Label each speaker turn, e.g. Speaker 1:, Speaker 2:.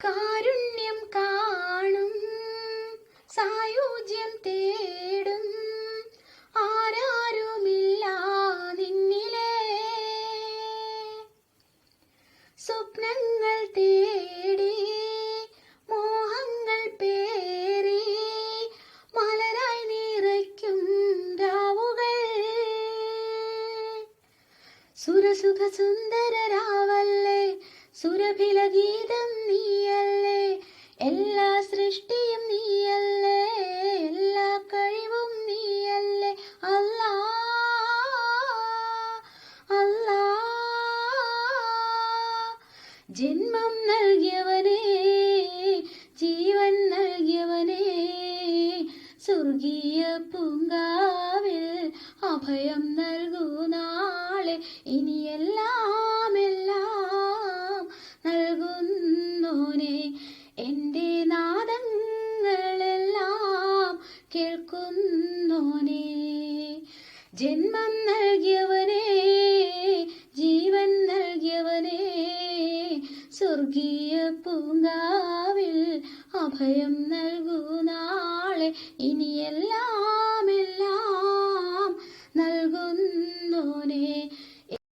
Speaker 1: കാരുണ്യം കാണും സായുജ്യം തേടും. ആരാരുമില്ല നിന്നിലെ. സ്വപ്നങ്ങൾ തേടി മോഹങ്ങൾ പേറി മലരായി നിറയ്ക്കും രാവുകൾ. സുരസുഖ സുന്ദര രാവല്ലേ സുരഭില ഗീതം നീയല്ലേ? എല്ലാ സൃഷ്ടിയും നീയല്ലേ? എല്ലാ കഴിവും നീയല്ലേ? അല്ലാ അല്ലാ. ജന്മം നൽകിയവനേ ജീവൻ നൽകിയവനേ സ്വർഗീയ പൂങ്കാവിൽ അഭയം നൽകൂ നാളെ. ഇനിയെല്ലാം കേൾക്കുന്നോനെ. ജന്മം നൽകിയവനെ ജീവൻ നൽകിയവനെ സ്വർഗീയ പൂങ്കാവിൽ അഭയം നൽകൂ നാളെ. ഇനിയെല്ലാം എല്ലാം നൽകുന്നോനെ.